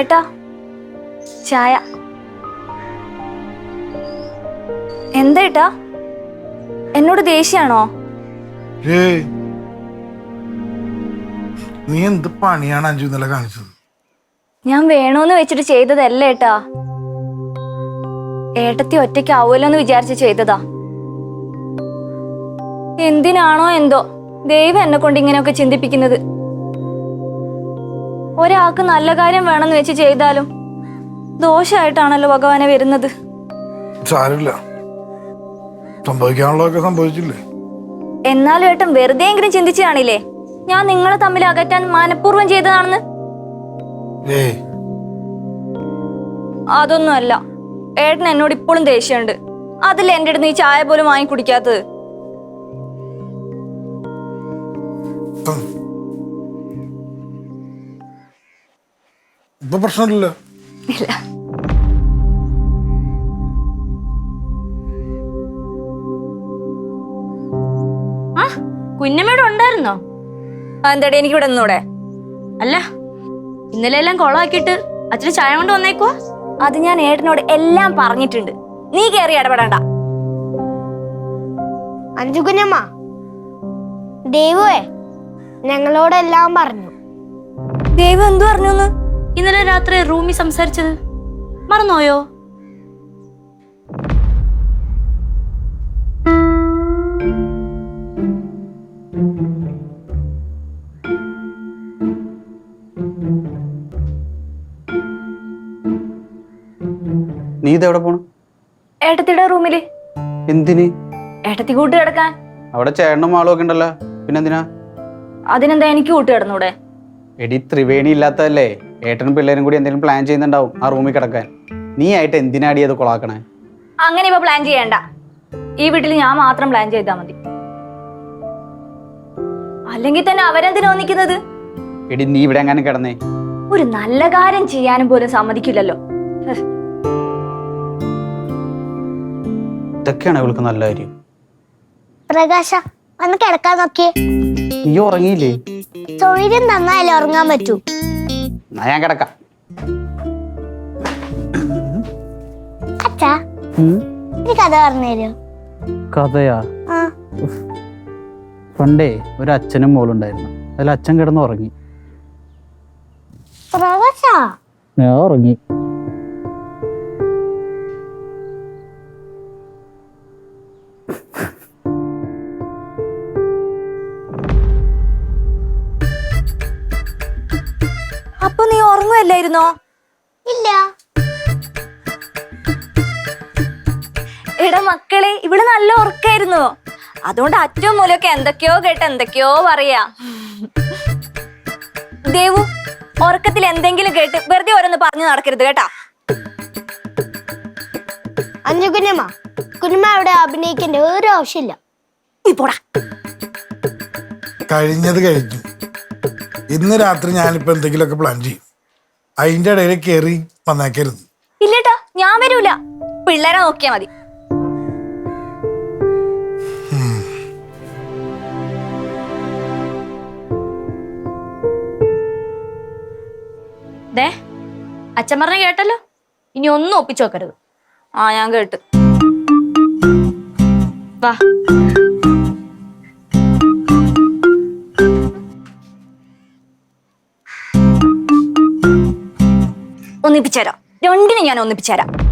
ഏട്ടാ ചായ. എന്തേട്ടാ എന്നോട് ദേഷ്യാണോ? നീ എന്ത് പണിയാണ് അഞ്ചു ഇന്നലെ കാണിച്ചത്? ഞാൻ വേണോന്ന് വെച്ചിട്ട് ചെയ്തതല്ല ഏട്ടാ. ഏട്ടത്തി ഒറ്റയ്ക്ക് ആവുമല്ലോ എന്ന് വിചാരിച്ച് ചെയ്തതാ. എന്തിനാണോ എന്തോ ദൈവം എന്നെ കൊണ്ട് ഇങ്ങനെയൊക്കെ ചിന്തിപ്പിക്കുന്നത്. ഒരാൾക്ക് നല്ല കാര്യം വേണമെന്ന് വെച്ച് ചെയ്താലും ദോഷമായിട്ടാണല്ലോ ഭഗവാനെ വരുന്നത്. സാരില്ല സംഭവിക്കാനുള്ളതൊക്കെ സംഭവിച്ചില്ലേ? എന്നാലും ഏട്ടൻ വെറുതെ എങ്കിലും ചിന്തിച്ചു കാണില്ലേ ഞാൻ നിങ്ങളെ തമ്മിൽ അകറ്റാൻ മനഃപൂർവം ചെയ്തതാണെന്ന്? അതൊന്നും അതൊന്നുമല്ല. ഏട്ടൻ എന്നോട് ഇപ്പോഴും ദേഷ്യമുണ്ട്. അതിൽ എന്റെ അടുത്ത് നീ ചായ പോലും വാങ്ങി കുടിക്കാത്തത്? ഇപ്പൊ പ്രശ്നമില്ല ഇല്ല. ആ കുഞ്ഞമ്മയുടെ ഉണ്ടായിരുന്നോ? എന്താടി എനിക്ക് ഇവിടെ നിന്നൂടെ. അല്ല ഇന്നലെ എല്ലാം കൊളമാക്കിയിട്ട് അച്ഛന് ചായ കൊണ്ട് വന്നേക്കുവാ. അത് ഞാൻ ഏട്ടനോട് എല്ലാം പറഞ്ഞിട്ടുണ്ട്. നീ കേറി ഇടപെടണ്ട. അഞ്ചു കുഞ്ഞമ്മ ദേവുവേ ഞങ്ങളോടെല്ലാം പറഞ്ഞു. ദേവ് എന്തു പറഞ്ഞു ഇന്നലെ രാത്രി റൂമിൽ സംസാരിച്ചത് മറന്നോയോ നീ ഇതെവിടെ പോണു? ഏട്ടത്തിയുടെ റൂമിൽ. എന്തിന്? ഏട്ടത്തി കൂട്ട് കിടക്കാൻ. അവിടെ ചേട്ടനും ആളും ഒക്കെ ഉണ്ടല്ലോ. പിന്നെന്തിനാ? അതിനെന്താ എനിക്ക് കൂട്ട് കിടന്നൂടെ? എടി ത്രിവേണി ഇല്ലാത്തതല്ലേ? ഏട്ടനും പിള്ളേരും കൂടി എന്തെങ്കിലും പ്ലാൻ ചെയ്യുന്നുണ്ടാവും ആ റൂമിൽ കിടക്കാൻ. നീ ആയിട്ട് എന്തിനാടി അത് കൊളാക്കണേ? അങ്ങനെ ഇപ്പൊ പ്ലാൻ ചെയ്യണ്ട. ഈ വീട്ടിൽ ഞാൻ മാത്രം പ്ലാൻ ചെയ്താൽ മതി. അല്ലെങ്കിൽ തന്നെ അവരെന്തിനാ നിൽക്കുന്നത് എടി നീ ഇവിടെ എങ്ങനെ കിടന്നേ. ഒരു നല്ല കാര്യം ചെയ്യാനും പോലും സമ്മതിക്കില്ലല്ലോ. ഇതൊക്കെയാണ് ഇവൾക്ക് നല്ല കാര്യം. പ്രകാശ വന്ന് കിടക്കാൻ നോക്കിയേ. നീ ഉറങ്ങിയില്ലേ? തൊഴിലും നന്നായാലും ഉറങ്ങാൻ പറ്റൂ. എന്നാ ഞാൻ കിടക്കാം. അച്ഛാ ഒരു കഥ പറഞ്ഞുതരോ കഥയാ? പണ്ടേ ഒരു അച്ഛനും മോളുണ്ടായിരുന്നു അതിൽ അച്ഛൻ കിടന്ന് ഉറങ്ങി. ഞാൻ ഉറങ്ങി. അപ്പൊ നീ ഉറങ്ങുമല്ലായിരുന്നോ ഇല്ല. എടാ മക്കളെ ഇവിടെ നല്ല ഉറക്കായിരുന്നു. അതുകൊണ്ട് അറ്റവും മൂലമൊക്കെ എന്തൊക്കെയോ കേട്ട എന്തൊക്കെയോ പറയാ. ദേവു ഉറക്കത്തിൽ എന്തെങ്കിലും കേട്ട് വെറുതെ ഓരോന്ന് പറഞ്ഞു നടക്കരുത് കേട്ടാ. അഞ്ചു കുഞ്ഞമ്മ കുഞ്ഞമ്മ അവിടെ അഭിനയിക്കേണ്ട ഒരു ആവശ്യമില്ല. നീ പോടാ. കഴിഞ്ഞത് കഴിഞ്ഞു. ഇന്ന് രാത്രി ഞാനിപ്പോ എന്തെങ്കിലുമൊക്കെ പ്ലാൻ ചെയ്യും. അതിന്റെ ഇടയിൽ കയറി വന്നേക്കരുത്. ഇല്ലട്ടോ ഞാൻ വരൂല. പിള്ളേരെ നോക്കിയാ മതി. ദേ അച്ഛൻ പറഞ്ഞ കേട്ടല്ലോ? ഇനി ഒന്നും ഒപ്പിച്ചു നോക്കരുത് ആ ഞാൻ കേട്ടു. വാ. ഒന്നിപ്പിച്ചേരാം? രണ്ടിനും ഞാൻ ഒന്നിപ്പിച്ചേരാം.